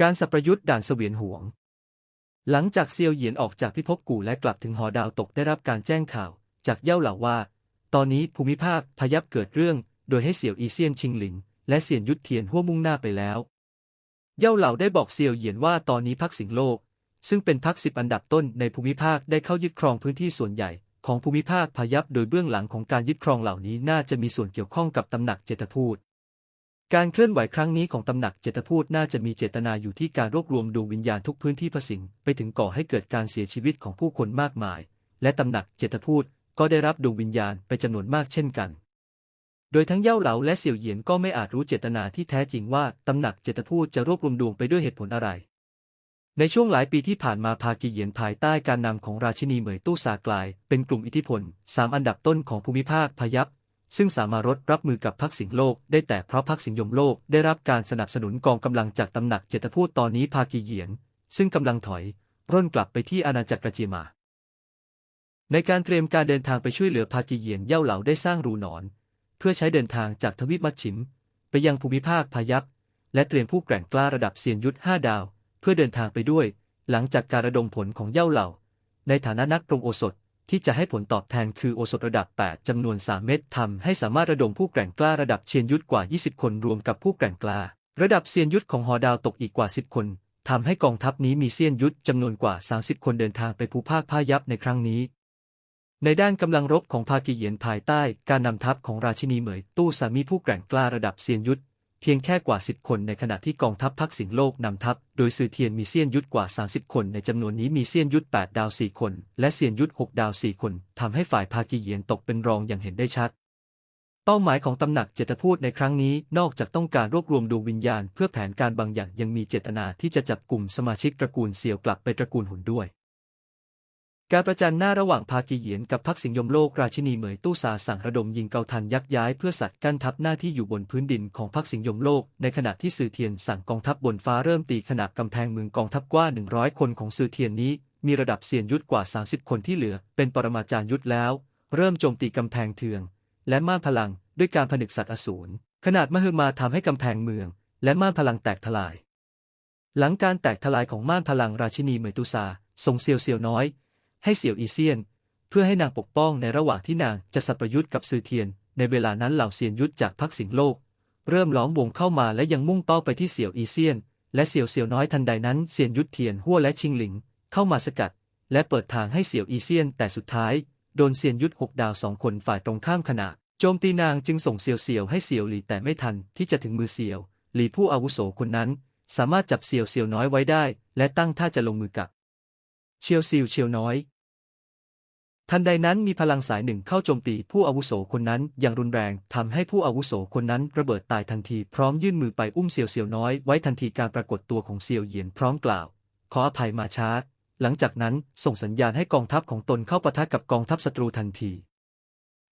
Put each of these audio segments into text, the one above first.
การสับประยุทธ์ด่านเสวียนหวง หลังจากเซียวเหยียนออกจากพิภพกู่และกลับถึงหอดาวตกได้รับการแจ้งข่าว จากเย่าเหล่าว่า ตอนนี้ภูมิภาคพยับเกิดเรื่อง โดยให้เสี่ยวอีเซียนชิงหลิง และเซียนยุทธเทียนหัวมุ่งหน้าไปแล้ว เย่าเหล่าได้บอกเซียวเหยียนว่าตอนนี้พักสิงโลก ซึ่งเป็นพักสิบอันดับต้นในภูมิภาคได้เข้ายึดครองพื้นที่ส่วนใหญ่ ของภูมิภาคพยับโดยเบื้องหลังของการยึดครองเหล่านี้น่าจะมีส่วนเกี่ยวข้องกับตำหนักเจตพูด การเคลื่อนไหวครั้งนี้ของตำหนักเจตพูดน่าจะมีเจตนาอยู่ที่การรวบรวมดวงวิญญาณทุกพื้นที่พระสิงห์ไปถึงก่อให้เกิดการเสียชีวิตของผู้คนมากมาย และตำหนักเจตพูดก็ได้รับดวงวิญญาณไปจำนวนมากเช่นกัน โดยทั้งเย่าเหลาและเสี่ยวเหยียนก็ไม่อาจรู้เจตนาที่แท้จริงว่าตำหนักเจตพูดจะรวบรวมดวงไปด้วยเหตุผลอะไร ในช่วงหลายปีที่ผ่านมาพากีเหยียนภายใต้การนำของราชินีเหมยตู้ซากลาย เป็นกลุ่มอิทธิพลสามอันดับต้นของภูมิภาคพยับ ซึ่งสามารถรับมือกับพรรคสิงโลกได้แต่เพราะพรรคสิงยมโลกได้รับการสนับสนุนกองกำลังจากตำหนักเจตพูดตอนนี้พากีเหยียน ซึ่งกำลังถอย ร่นกลับไปที่อาณาจักรกระจีมา ในการเตรียมการเดินทางไปช่วยเหลือพากีเหยียนเย่าเหล่าได้สร้างรูหนอน เพื่อใช้เดินทางจากทวีปมัชชิม ไปยังภูมิภาคพายัพและเตรียมผู้แกร่งกล้าระดับเซียนยุทธห้าดาว เพื่อเดินทางไปด้วย หลังจากการระดมผลของเย่าเหล่า ในฐานะนักปรุงโอสถ ที่จะให้ผลตอบแทนคือโอสถระดับ 8 จำนวน 3 เม็ดทำให้สามารถระดมผู้แกร่งกล้าระดับเซียนยุทธกว่า 20 คนรวมกับผู้แกร่งกล้า ระดับเซียนยุทธของหอดาวตกอีกกว่า 10 คนทำให้กองทัพนี้มีเซียนยุทธจำนวนกว่า 30 คนเดินทางไปภูภาคพายัพในครั้งนี้ ในด้านกำลังรบของพากีเหยียนภายใต้ การนำทัพของราชินีเหมยตู้สามีผู้แกร่งกล้าระดับเซียนยุทธ เพียงแค่กว่า 10 คนในขณะที่กองทัพพักสิงโลกนำทัพ โดยซือเทียนมีเซียนยุทธกว่า 30 คนในจำนวนนี้มีเซียนยุทธ8ดาว 4 คน และเซียนยุทธ6ดาว 4 คนทำให้ฝ่ายพากีเยียนตกเป็นรองอย่างเห็นได้ชัด เป้าหมายของตำหนักเจตพูดในครั้งนี้นอกจากต้องการรวบรวมดวงวิญญาณ เพื่อแผนการบางอย่างยังมีเจตนาที่จะจับกลุ่มสมาชิกตระกูลเซียวกลับไปตระกูลหุ่นด้วย การประจันหน้าระหว่างพากีเหยียนกับพักสิงยมโลกราชินีเหมยตู้ซาสั่งระดมยิงเกาทันยักย้ายเพื่อสัตว์กั้นทัพหน้าที่อยู่บนพื้นดินของพักสิงยมโลก ในขณะที่ซือเทียนสั่งกองทัพบนฟ้าเริ่มตีขนาบกำแพงเมืองกองทัพกว่า 100 คนของซือเทียนนี้ มีระดับเซียนยุทธกว่า 30 คนที่เหลือ เป็นปรมาจารย์ยุทธแล้ว เริ่มโจมตีกำแพงเทือง และม่านพลังด้วยการผนึกสัตว์อสูรขนาดมหึมาทำให้กำแพงเมือง และม่านพลังแตกทลาย หลังการแตกทลายของม่านพลังราชินีเหมยตุซาส่งเซียวเซียวน้อย ให้เสี่ยวอีเซียน เพื่อให้นางปกป้องในระหว่างที่นางจะสัตประยุทธ์กับซือเทียน ในเวลานั้นเหล่าเซียนยุทธจากพักสิงโลก เริ่มล้อมวงเข้ามาและยังมุ่งเป้าไปที่เสี่ยวอีเซียน และเสี่ยวเซียวน้อยทันใดนั้นเซียนยุทธเทียนหัวและชิงหลิง เข้ามาสกัด และเปิดทางให้เสี่ยวอีเซียน แต่สุดท้ายโดนเซียนยุทธหกดาวสองคนฝ่ายตรงข้ามขณะโจมตีนางจึงส่งเซียวเซียวให้เซียวหลีแต่ไม่ทันที่จะถึงมือเซียว หลีผู้อาวุโสคนนั้น สามารถจับเซียวเซียวน้อยไว้ได้ และตั้งท่าจะลงมือกับ เชียวซิวเชียวน้อย ทันใดนั้นมีพลังสายหนึ่งเข้าโจมตีผู้อาวุโสคนนั้นอย่างรุนแรงทำให้ผู้อาวุโสคนนั้นระเบิดตายทันทีพร้อมยื่นมือไปอุ้มเซียวเซียวน้อยไว้ทันทีการปรากฏตัวของเซียวเหยียนพร้อมกล่าว ขออภัยมาช้า หลังจากนั้นส่งสัญญาณให้กองทัพของตนเข้าปะทะกับกองทัพศัตรูทันที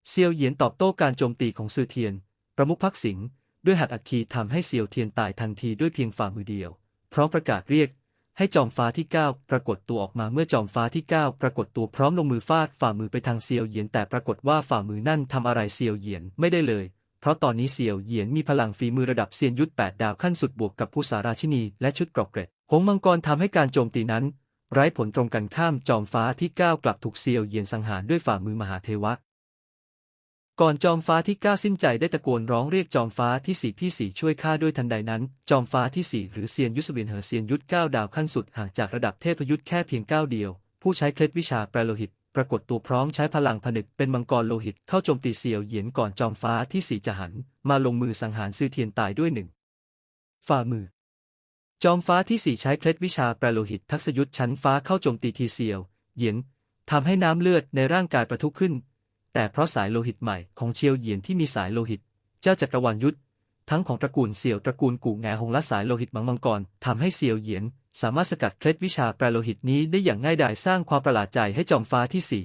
เซียวเหยียนตอบโต้การโจมตีของซือเทียน ประมุขพักสิงห์ด้วยหัตถ์อัคคีทำให้เซียวเทียนตายทันทีด้วยเพียงฝ่ามือเดียว พร้อมประกาศเรียก ให้จอมฟ้าที่ 9 ปรากฏตัวออกมาเมื่อจอมฟ้าที่ 9 ปรากฏตัวพร้อมลงมือฟาดฝ่ามือไปทางเซียวเหยียนแต่ปรากฏว่าฝ่ามือนั่นทำอะไรเซียวเหยียนไม่ได้เลย เพราะตอนนี้เซียวเหยียนมีพลังฝีมือระดับเซียนยุทธ8ดาวขั้นสุดบวกกับผู้สาราชินีและชุดกรอกเกร็ดหงมังกรทำให้การโจมตีนั้น ไร้ผลตรงกันข้ามจอมฟ้าที่ 9 กลับถูกเซียวเหยียนสังหารด้วยฝ่ามือมหาเทวะ ก่อนจอมฟ้าที่ก้าสิ้นใจได้ตะโกนร้องเรียกจอมฟ้าที่สี่ที่สี่ช่วยข้าด้วยทันใดนั้น จอมฟ้าที่สี่หรือเซียนยุทธเสวียนเหอเซียนยุทธก้าดาวขั้นสุดห่างจากระดับเทพยุทธแค่เพียงก้าวเดียว ผู้ใช้เคล็ดวิชาแปรโลหิต ปรากฏตัวพร้อมใช้พลังผนึกเป็นมังกรโลหิตเข้าโจมตีเซียวเหยียนก่อนจอมฟ้าที่สี่จะหัน มาลงมือสังหารซื่อเทียนตายด้วยหนึ่งฝ่ามือ จอมฟ้าที่สี่ใช้เคล็ดวิชาแปรโลหิตทักษยุทธชั้นฟ้าเข้าโจมตีทีเซียวเหยียนทำให้น้ำเลือดในร่างกายประทุขึ้น แต่เพราะสายโลหิตใหม่ของเชียวเหยียนที่มีสายโลหิต เจ้าจักรวาลยุทธทั้งของตระกูลเสี่ยวตระกูลกู่แงหงและสายโลหิตมังมังกรทำให้เสี่ยวเหยียน สามารถสกัดเคล็ดวิชาแปรโลหิตนี้ได้อย่างง่ายดายสร้างความประหลาดใจให้จอมฟ้าที่สี่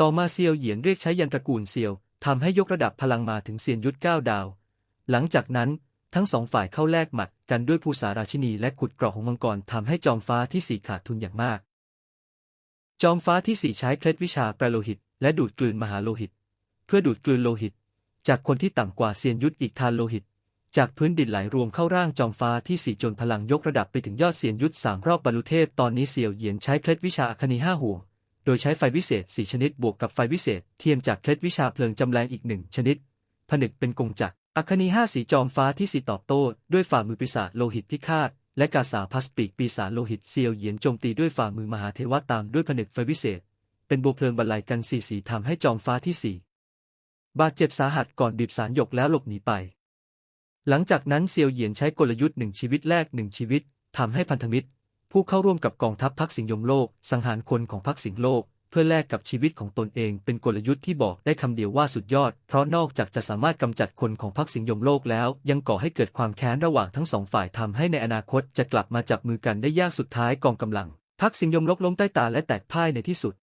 ต่อมาเซียวเหยียนเรียกใช้ยันตระกูลเซี่ยวทำให้ยกระดับพลังมาถึงเซียนยุทธเก้าดาว หลังจากนั้นทั้งสองฝ่ายเข้าแลกหมัดกันด้วยภูษาราชินีและขุดเกราะของมังกรทำให้จอมฟ้าที่สี่ขาดทุนอย่างมาก จอมฟ้าที่สี่ใช้เคล็ดวิชาแปรโลหิต และดูดกลืนมหาโลหิต เพื่อดูดกลืนโลหิต จากคนที่ต่ำกว่าเซียนยุทธอีกทานโลหิต จากพื้นดินไหลรวมเข้าร่างจอมฟ้าที่สี่จนพลังยกระดับไปถึงยอดเสียนยุทธสามรอบบรรลุเทพตอนนี้เสี่ยวเหยียนใช้เคล็ดวิชาอคนีห้าห่วงโดยใช้ไฟวิเศษสี่ชนิดบวกกับไฟวิเศษเทียมจากเคล็ดวิชาเพลิงจำแรงอีกหนึ่งชนิด ผนึกเป็นกงจักรอัคนีห้าสีจอมฟ้าที่สีตอบโต้ด้วยฝ่ามือปีศาจโลหิตพิฆาตและกาสาพัสปีกปีศาจโลหิตเซียวเหยียนโจมตีด้วยฝ่ามือมหาเทวะตามด้วยผนึกไฟวิเศษ เป็นบัวเพลิงบรรลัยกันสีสีทำให้จอมฟ้าที่สี่บาดเจ็บสาหัสก่อนบีบสารหยกแล้วหลบหนีไป หลังจากนั้นเซียวเหยียนใช้กลยุทธ์หนึ่งชีวิตแรกหนึ่งชีวิตทำให้พันธมิตร ผู้เข้าร่วมกับกองทัพพักสิงยมโลก สังหารคนของพักสิงโลก เพื่อแลกกับชีวิตของตนเองเป็นกลยุทธ์ที่บอกได้คำเดียวว่าสุดยอด เพราะนอกจากจะสามารถกำจัดคนของพักสิงยมโลกแล้ว ยังก่อให้เกิดความแค้นระหว่างทั้งสองฝ่ายทำให้ในอนาคตจะกลับมาจับมือกันได้ยากสุดท้ายกองกำลังพักสิงยมโลกล้มใต้ตาและแตกพ่ายในที่สุด